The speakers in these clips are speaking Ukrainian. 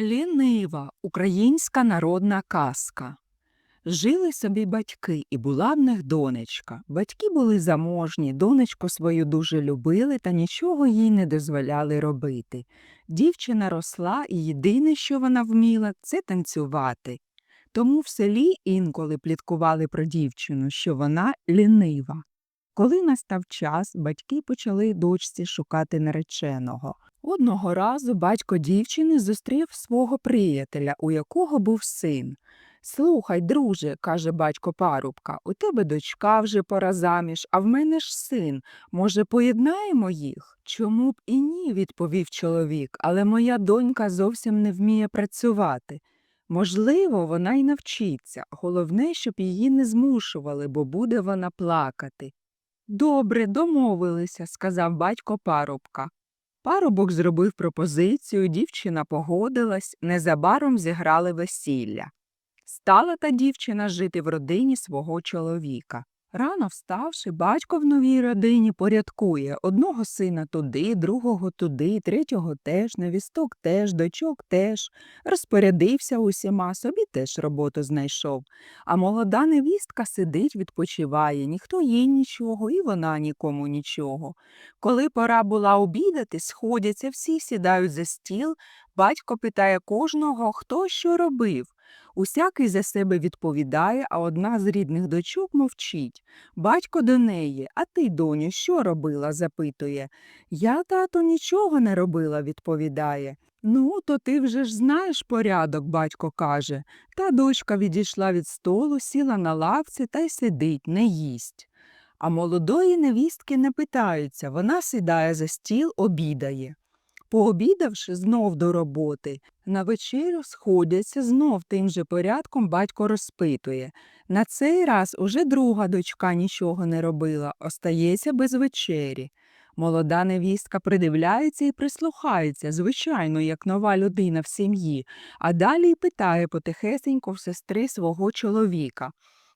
Лінива українська народна казка. Жили собі батьки, і була в них донечка. Батьки були заможні, донечку свою дуже любили та нічого їй не дозволяли робити. Дівчина росла, і єдине, що вона вміла, це танцювати. Тому в селі інколи пліткували про дівчину, що вона лінива. Коли настав час, батьки почали дочці шукати нареченого. Одного разу батько дівчини зустрів свого приятеля, у якого був син. Слухай, друже, каже батько парубка, у тебе дочка вже пора заміж, а в мене ж син. Може, поєднаємо їх? Чому б і ні, відповів чоловік, але моя донька зовсім не вміє працювати. Можливо, вона й навчиться. Головне, щоб її не змушували, бо буде вона плакати. Добре, домовилися, сказав батько парубка. Парубок зробив пропозицію, дівчина погодилась, незабаром зіграли весілля. Стала та дівчина жити в родині свого чоловіка. Рано вставши, батько в новій родині порядкує одного сина туди, другого туди, третього теж, невісток теж, дочок теж. Розпорядився усіма, собі теж роботу знайшов. А молода невістка сидить, відпочиває, ніхто їй нічого, і вона нікому нічого. Коли пора була обідати, сходяться, всі сідають за стіл, батько питає кожного, хто що робив. Усякий за себе відповідає, а одна з рідних дочок мовчить. Батько до неї, а ти, доню, що робила? запитує. Я, тато, нічого не робила, відповідає. Ну, то ти вже ж знаєш порядок, батько каже. Та дочка відійшла від столу, сіла на лавці та й сидить, не їсть. А молодої невістки не питаються, вона сідає за стіл, обідає. Пообідавши, знов до роботи. На вечерю сходяться, знов тим же порядком батько розпитує. На цей раз уже друга дочка нічого не робила, остається без вечері. Молода невістка придивляється і прислухається, звичайно, як нова людина в сім'ї, а далі й питає потихесенько в сестри свого чоловіка.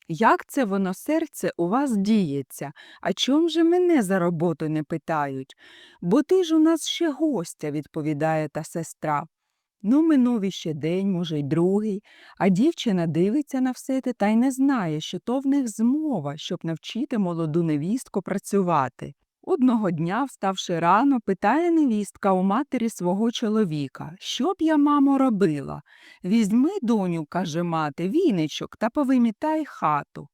Як це воно серце у вас діється? А чом же мене за роботу не питають? Бо ти ж у нас ще гостя, відповідає та сестра. Ну, минув іще день, може, й другий, а дівчина дивиться на все те та й не знає, що то в них змова, щоб навчити молоду невістку працювати. Одного дня, вставши рано, питає невістка у матері свого чоловіка, що б я, мамо, робила? Візьми, доню, каже мати, віничок та повимітай хату.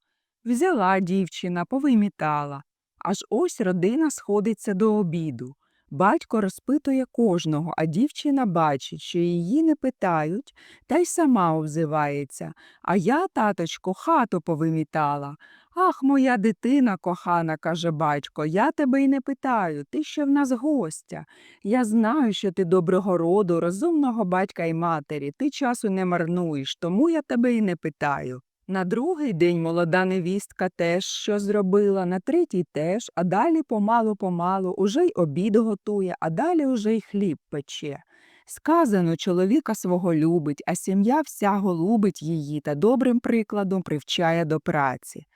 Взяла дівчина, повимітала. Аж ось родина сходиться до обіду. Батько розпитує кожного, а дівчина бачить, що її не питають, та й сама обзивається. А я, таточко, хату повимітала. Ах, моя дитина кохана, каже батько, я тебе й не питаю, ти ще в нас гостя. Я знаю, що ти доброго роду, розумного батька й матері, ти часу не марнуєш, тому я тебе й не питаю. На другий день молода невістка теж що зробила, на третій теж, а далі помалу-помалу уже й обід готує, а далі уже й хліб пече. Сказано, чоловіка свого любить, а сім'я вся голубить її та добрим прикладом привчає до праці.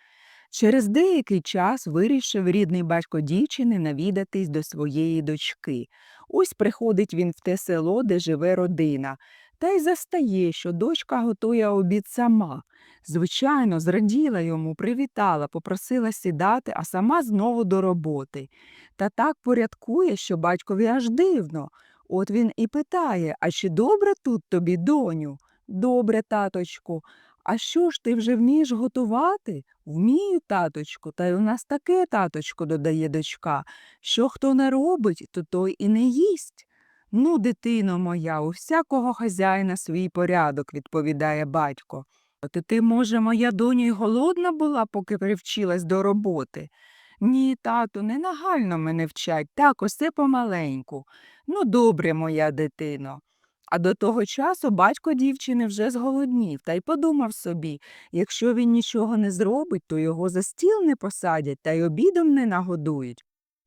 Через деякий час вирішив рідний батько дівчини навідатись до своєї дочки. Ось приходить він в те село, де живе родина, та й застає, що дочка готує обід сама. Звичайно, зраділа йому, привітала, попросила сідати, а сама знову до роботи. Та так порядкує, що батькові аж дивно. От він і питає А чи добре тут тобі, доню? Добре, таточку. А що ж ти вже вмієш готувати? Вмію, таточку, та й у нас таке таточко, додає дочка. Що хто не робить, то той і не їсть. Ну, дитино моя, у всякого хазяїна свій порядок, відповідає батько. От ти, може, моя доню й голодна була, поки привчилась до роботи? Ні, тату, не нагально мене вчать, так усе помаленьку. Ну, добре, моя дитино. А до того часу батько дівчини вже зголоднів та й подумав собі, якщо він нічого не зробить, то його за стіл не посадять та й обідом не нагодують.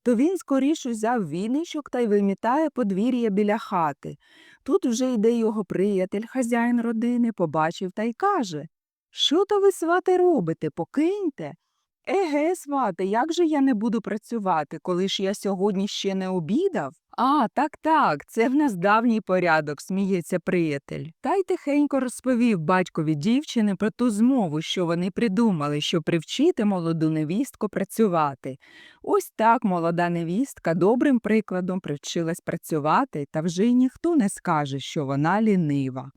То він скоріш узяв віничок та й вимітає подвір'я біля хати. Тут вже йде його приятель, хазяїн родини, побачив та й каже Що то ви, свати, робите? Покиньте. Еге, свате, як же я не буду працювати, коли ж я сьогодні ще не обідав? А, так, так, це в нас давній порядок, сміється приятель. Та й тихенько розповів батькові дівчини про ту змову, що вони придумали, щоб привчити молоду невістку працювати. Ось так молода невістка добрим прикладом привчилась працювати, та вже й ніхто не скаже, що вона лінива.